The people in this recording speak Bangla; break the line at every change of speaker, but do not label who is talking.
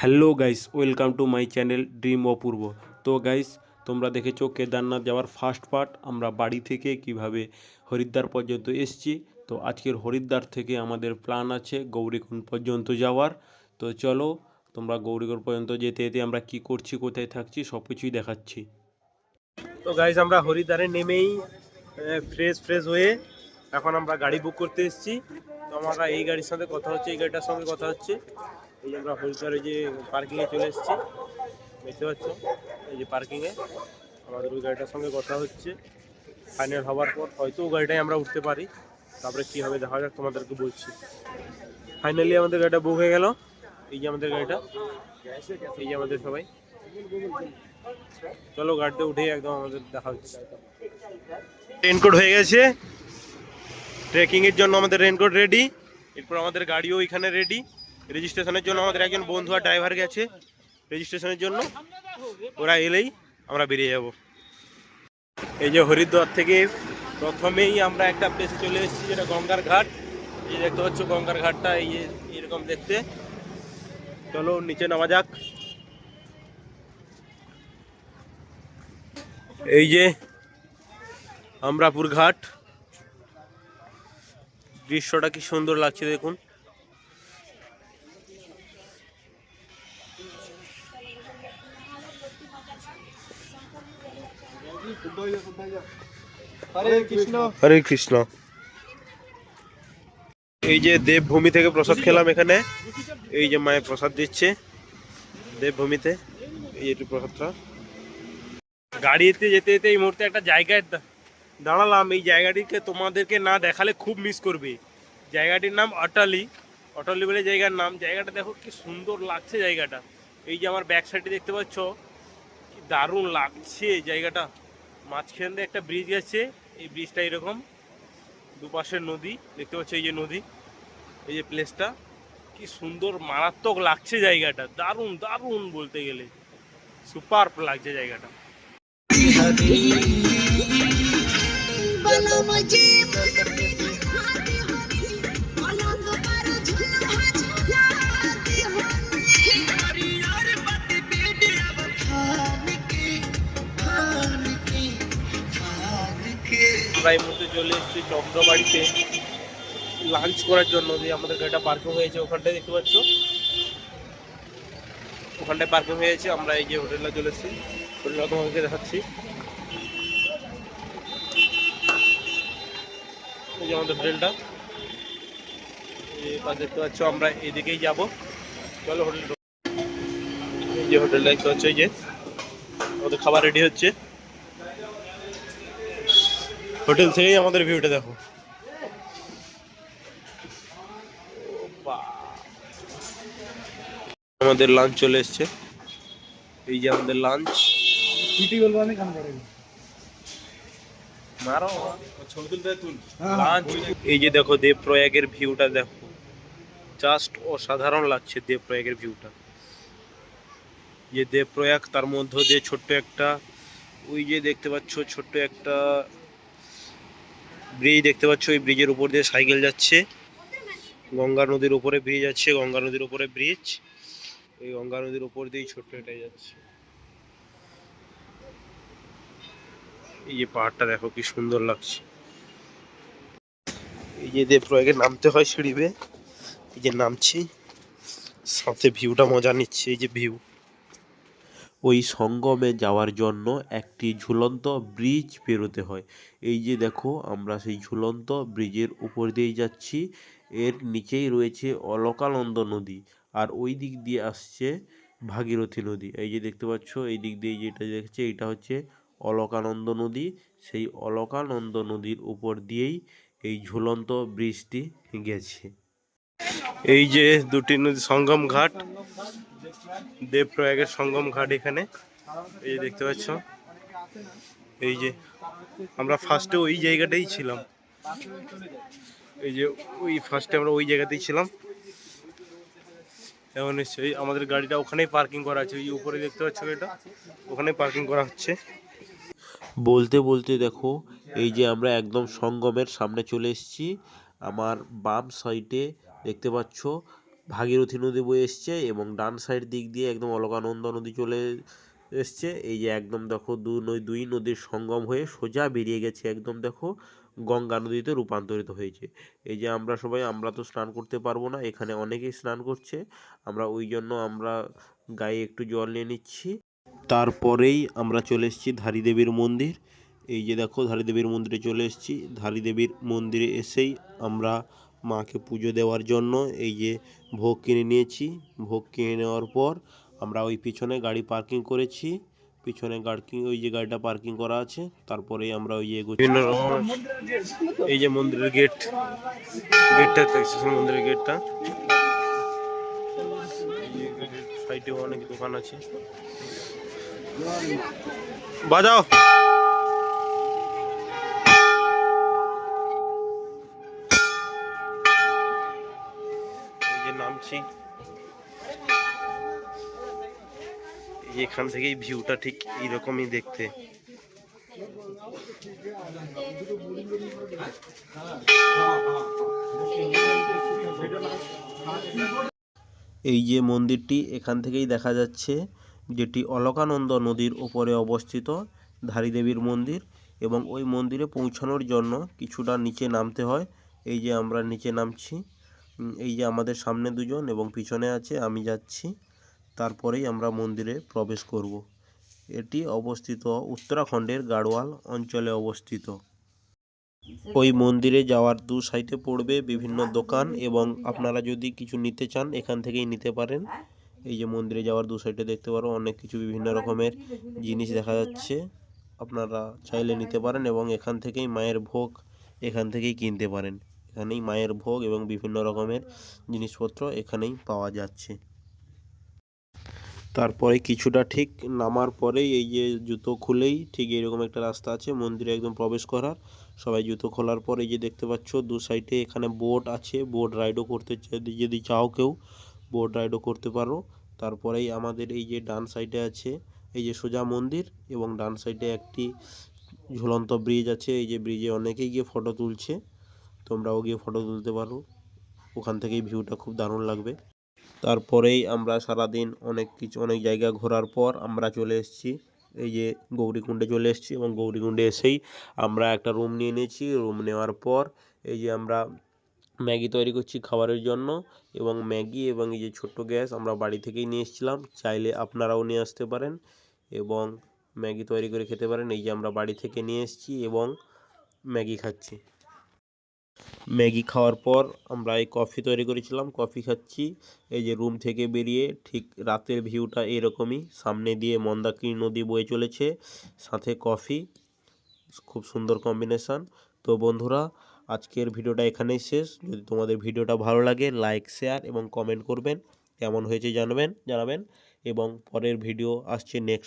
Hello guys, welcome to my channel dream Apurba. তো গাইস, তোমরা দেখেছ কেদারনাথ যাওয়ার ফার্স্ট পার্ট। আমরা বাড়ি থেকে কীভাবে হরিদ্বার পর্যন্ত এসছি। তো আজকের হরিদ্বার থেকে আমাদের প্ল্যান আছে গৌরীকুণ্ড পর্যন্ত যাওয়ার। তো চলো, তোমরা গৌরীকুণ্ড পর্যন্ত যেতে যেতে আমরা কি করছি, কোথায় থাকছি সব কিছুই দেখাচ্ছি। তো গাইস, আমরা হরিদ্বারে নেমেই ফ্রেশ ফ্রেশ হয়ে এখন আমরা গাড়ি বুক করতে এসেছি। তো আমরা এই গাড়ির সাথে কথা হচ্ছে, এই গাড়িটার সঙ্গে কথা হচ্ছে। এই যে আমরা হরিদ্বারে যে পার্কিংয়ে চলে এসেছি, দেখতে পাচ্ছ? এই যে পার্কিংয়ে আমাদের ওই গাড়িটার সঙ্গে কথা হচ্ছে। ফাইনাল হওয়ার পর হয়তো ওই গাড়িটাই আমরা উঠতে পারি। তারপরে কী হবে দেখা যাক, তোমাদেরকে বলছি। ফাইনালি আমাদের গাড়িটা বুক হয়ে গেল। এই যে আমাদের গাড়িটা। এই যে আমাদের সবাই। চলো গাড়িতে উঠে একদম আমাদের দেখা হচ্ছে। রেনকোট হয়ে গেছে। ট্রেকিংয়ের জন্য আমাদের রেনকোট রেডি এরপর আমাদের গাড়িও এখানে রেডি রেজিস্ট্রেশনের জন্য আমাদের একজন বন্ধু আর ড্রাইভার গেছে রেজিস্ট্রেশনের জন্য। ওরা এলেই আমরা বেরিয়ে যাব। এই যে হরিদ্বার থেকে প্রথমেই আমরা একটা প্লেসে চলে এসেছি যেটা গঙ্গার ঘাট। এই যে দেখতে পাচ্ছ গঙ্গার ঘাটটা এই যে এরকম দেখতে। চলো নিচে নামা যাক। এই যে আমরাপুর ঘাট। দৃশ্যটা কি সুন্দর লাগছে দেখুন।
হরে কৃষ্ণ।
এই যে দেবভূমি থেকে প্রসাদ খেলাম এখানে। এই যে মায়ের প্রসাদ দিচ্ছে দেবভূমিতে। এই একটু প্রসাদটা। গাড়িতে যেতে যেতে এই মুহূর্তে একটা জায়গায় দাঁড়ালাম। এই জায়গাটিকে তোমাদেরকে না দেখালে খুব মিস করবে। জায়গাটির নাম অটালি অটালি বলে জায়গার নাম। জায়গাটা দেখো কি সুন্দর লাগছে জায়গাটা। এই যে আমার ব্যাক সাইডে দেখতে পাচ্ছ, কি দারুণ লাগছে জায়গাটা। মাঝখান দিয়ে একটা ব্রিজ গেছে এই ব্রিজটা এরকম। দুপাশের নদী, দেখতে পাচ্ছ এই যে নদী, এই যে প্লেসটা কি সুন্দর, মারাত্মক লাগছে জায়গাটা, দারুণ দারুণ বলতে গেলে। সুপার লাগছে জায়গাটা। আমরা এই মুহূর্তে চলে এসেছি চন্দ্রবাড়িতে লাঞ্চ করার জন্য। যে আমাদের গাড়িটা পার্কিং হয়েছে, ওখানটায় দেখতে পাচ্ছ? ওখানটায় পার্কিং হয়েছে, আমরা এই যে হোটেলে চলে এসেছি। হোটেলটা তোমাদেরকে দেখাচ্ছি। এই যে আমাদের হোটেলটা দেখতে পাচ্ছ, আমরা এদিকেই যাব। চলো হোটেল এই যে হোটেলটা দেখতে পাচ্ছ, এই যে। আমাদের খাবার রেডি হচ্ছে। হোটেল থেকেই আমাদের ভিউটা দেখো। আমাদের লাঞ্চ চলে এসছে। এই যে আমাদের লাঞ্চ
পিটি বলব আমি? করে
মারো।
ছবি তুলতে তুল। হ্যাঁ।
লাঞ্চ এই যে দেখো দেবপ্রয়াগের ভিউটা দেখো। জাস্ট অসাধারণ লাগছে দেবপ্রয়াগের ভিউটা। যে দেবপ্রয়াগ তার মধ্য দিয়ে ছোট্ট একটা ওই যে দেখতে পাচ্ছ ছোট্ট একটা ব্রিজ দেখতে পাচ্ছ ওই ব্রিজের উপর দিয়ে সাইকেল যাচ্ছে। গঙ্গা নদীর উপরে ব্রিজ আছে, গঙ্গা নদীর উপরে ব্রিজ। এই গঙ্গা নদীর উপর দিয়েই ছোট্ট এটাই যাচ্ছে। এই যে পাহাড়টা দেখো, কি সুন্দর লাগছে। এই যে দেবপ্রয়াগে নামতে হয় সিঁড়ি এই যে নামছি, সাথে ভিউটা মজা নিচ্ছে, এই যে ভিউ। ওই সঙ্গমে যাওয়ার জন্য একটি ঝুলন্ত ব্রিজ পেরোতে হয়। এই যে দেখো, আমরা সেই ঝুলন্ত ব্রিজের উপর দিয়েই যাচ্ছি। এর নিচেই রয়েছে অলকানন্দ নদী আর ওই দিক দিয়ে আসছে ভাগীরথী নদী। এই যে দেখতে পাচ্ছ, এই দিক দিয়ে যেটা দেখছে, এটা হচ্ছে অলকানন্দ নদী। সেই অলকানন্দ নদীর উপর দিয়েই এই ঝুলন্ত ব্রিজটি গেছে। এই যে দুটি নদী, সঙ্গম ঘাট, দেবপ্রয়াগের সঙ্গম ঘাট এখানে। এই যে দেখতে পাচ্ছ। এই যে আমরা ফার্স্টে ওই জায়গাটাই ছিলাম। এই যে ওই ফার্স্টে আমরা ওই জায়গাতেই ছিলাম। এবং নিশ্চয়ই আমাদের গাড়িটা ওখানেই পার্কিং করা আছে। ওই উপরে দেখতে পাচ্ছ এটা? ওখানেই পার্কিং করা হচ্ছে। বলতে বলতে দেখো, এই যে আমরা একদম সঙ্গমের সামনে চলে এসেছি। আমার বাম সাইডে দেখতে পাচ্ছ। ভাগীরথী নদী বয়ে এসছে এবং ডান সাইড দিক দিয়ে একদম অলকানন্দা নদী চলে এসছে। এই যে একদম দেখো দু নই দুই নদীর সঙ্গম হয়ে সোজা বেরিয়ে গেছে একদম দেখো গঙ্গা নদীতে রূপান্তরিত হয়েছে। এই যে আমরা সবাই, আমরা তো স্নান করতে পারব না, এখানে অনেকেই স্নান করছে। আমরা ওই জন্য আমরা গায়ে একটু জল নিয়ে নিচ্ছি। তারপরেই আমরা চলে এসেছি ধারী দেবীর মন্দির। এই যে দেখো ধারী দেবীর মন্দিরে চলে এসেছি। ধারী দেবীর মন্দিরে এসেই আমরা মাকে পুজো দেওয়ার জন্য এই যে ভোগ কিনে নিয়েছি। ভোগ কিনে নেওয়ার পর আমরা ওই পিছনে গাড়ি পার্কিং করেছি। পিছনে গাড়ি, ওই যে গাড়িটা পার্কিং করা আছে। তারপরে আমরা ওই যে এই যে মন্দিরের গেট গেটটা মন্দিরের গেটটা সাইডে অনেক দোকান আছে। বাজাও! নামছি। এখান থেকেই ভিউটা ঠিক এইরকমই দেখতে। এই যে মন্দিরটি, এখান থেকেই দেখা যাচ্ছে যেটি অলকানন্দ নদীর ওপরে অবস্থিত, ধারী দেবীর মন্দির এবং ওই মন্দিরে পৌঁছানোর জন্য কিছুটা নিচে নামতে হয়। এই যে আমরা নিচে নামছি। এই যে আমাদের সামনে দুজন এবং পিছনে আছে, আমি যাচ্ছি। তারপরেই আমরা মন্দিরে প্রবেশ করব। এটি অবস্থিত উত্তরাখণ্ডের গাড়োয়াল অঞ্চলে অবস্থিত। ওই মন্দিরে যাওয়ার দু সাইডে পড়বে বিভিন্ন দোকান এবং আপনারা যদি কিছু নিতে চান, এখান থেকেই নিতে পারেন। এই যে মন্দিরে যাওয়ার দু সাইডে দেখতে পারো, অনেক কিছু বিভিন্ন রকমের জিনিস দেখা যাচ্ছে। আপনারা চাইলে নিতে পারেন এবং এখান থেকেই মায়ের ভোগ এখান থেকেই কিনতে পারেন। এখানেই মায়ের ভোগ এবং বিভিন্ন রকমের জিনিসপত্র এখানেই পাওয়া যাচ্ছে। তারপরে কিছুটা ঠিক নামার পরেই এই যে জুতো খুলেই ঠিক এরকম একটা রাস্তা আছে, মন্দিরে একদম প্রবেশ করার। সবাই জুতো খোলার পর যে দেখতে পাচ্ছ, দু সাইডে এখানে বোট আছে বোট রাইডও করতে যদি চাও কেউ বোট রাইডও করতে পারো। তারপরেই আমাদের এই যে ডান সাইডে আছে এই যে সোজা মন্দির এবং ডান সাইডে একটি ঝুলন্ত ব্রিজ আছে, এই যে ব্রিজে অনেকেই গিয়ে ফটো তুলছে। তোমরাও গিয়ে ফটো তুলতে পারো। ওখান থেকেই ভিউটা খুব দারুণ লাগবে। তারপরেই আমরা সারাদিন অনেক কিছু, অনেক জায়গা ঘোরার পর আমরা চলে এসেছি। এই যে গৌরীকুণ্ডে চলে এসেছি এবং গৌরীকুণ্ডে এসেই আমরা একটা রুম নিয়ে নিয়েছি। রুম নেওয়ার পর এই যে আমরা ম্যাগি তৈরি করছি খাবারের জন্য এবং ম্যাগি এবং এই যে ছোট্ট গ্যাস আমরা বাড়ি থেকেই নিয়ে এসেছিলাম। চাইলে আপনারাও নিয়ে আসতে পারেন এবং ম্যাগি তৈরি করে খেতে পারেন। এই যে আমরা বাড়ি থেকে নিয়ে এসেছি এবং ম্যাগি খাচ্ছি। ম্যাগি খাওয়ার পর আমরা এই কফি তৈরি করেছিলাম। কফি খাচ্ছি। এই যে রুম থেকে বেরিয়ে ঠিক রাতের ভিউটা এরকমই। সামনে দিয়ে মন্দাকিনী নদী বয়ে চলেছে। সাথে কফি। খুব সুন্দর কম্বিনেশন। তো বন্ধুরা, আজকের ভিডিওটা এখানেই শেষ। যদি তোমাদের ভিডিওটা ভালো লাগে, লাইক, শেয়ার এবং কমেন্ট করবেন। কেমন হয়েছে জানবেন, জানাবেন। এবং পরের ভিডিও আসছে নেক্সট